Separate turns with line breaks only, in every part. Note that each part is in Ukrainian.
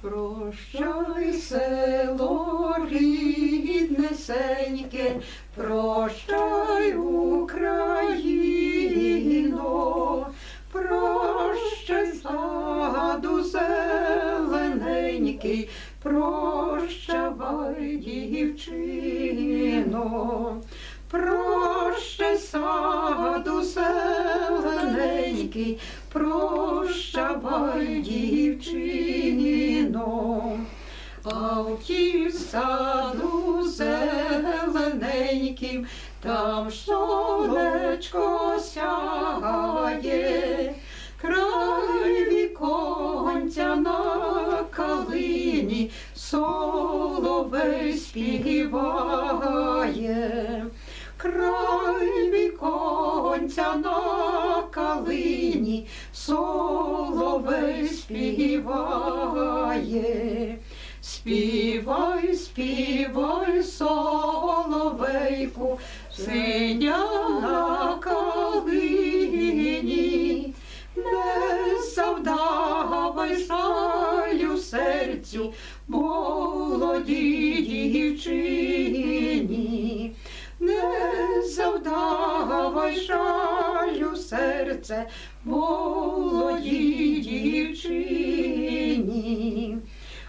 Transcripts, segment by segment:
Прощай, село ріднесеньке, прощай, Україно, прощай, саду зелененький, прощавай, дівчино, прощай, саду зелененький, прощавай, дівчино. А в тім саду зелененьким, там сонечко сягає, край віконця на калині, соловей співає. Край віконця на калині, соловей співає. Співай, співай, соловейку, синя на калині, не завдавай жалю серцю молодій дівчині, не завдавай жалю серце молодій дівчині.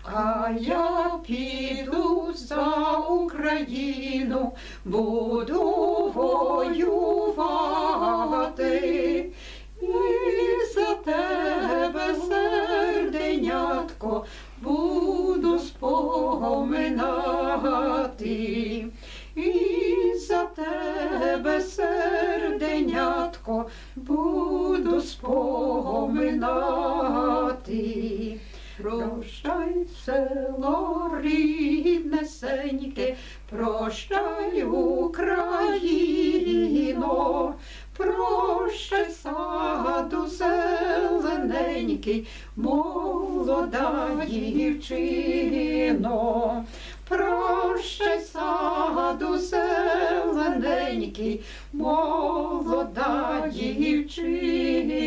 А я піду за Україну, буду воювати, і за тебе, серденятко, буду споминати. І за тебе, серденятко, буду споминати. Прощай, село ріднесеньке, прощай, Україно, прощай, саду зелененький, молода дівчино, прощай, саду зелененький, молода дівчино.